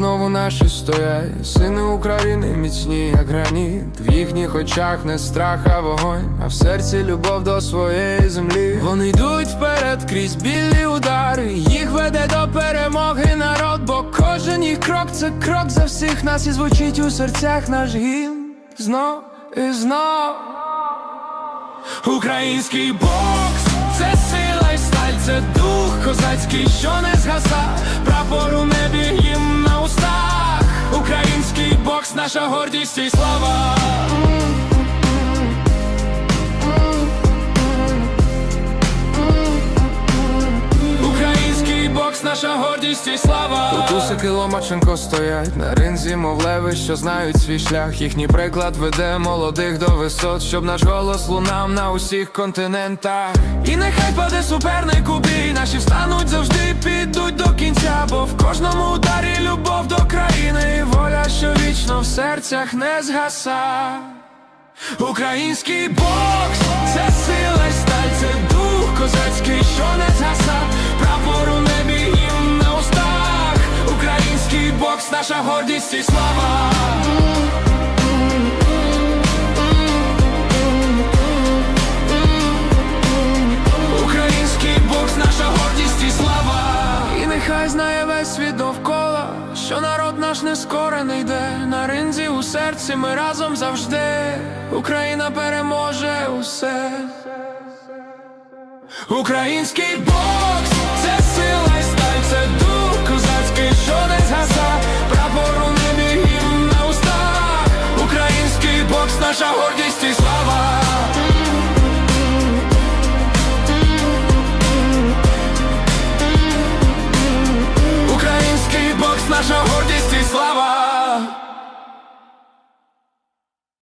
знову наші стоять, сини України міцні, як граніт. В їхніх очах не страх, а вогонь, а в серці любов до своєї землі. Вони йдуть вперед крізь білі удари. Їх веде до перемоги народ, бо кожен їх крок це крок за всіх нас і звучить у серцях наш гімн знов і знов. Український бокс це сила і сталь, це дух козацький, що не згаса, прапор у небі на. Бокс, наша гордість і слава. Наша гордість і слава. Тут Усики Ломаченко стоять на ринзі, мов леви, що знають свій шлях. Їхній приклад веде молодих до висот, щоб наш голос лунав на усіх континентах. І нехай паде суперник у бій, наші встануть завжди, серцях не згаса. Український бокс це сила сталь, це дух козацький, що не згаса, прапор у небі їм на устах. Український бокс, наша гордість і слава. Український бокс, наша гордість і слава. І нехай знає весь світ довкола, що народ наш не скоро не йде на ринзі у серці. Ми разом завжди. Україна переможе усе. Український бокс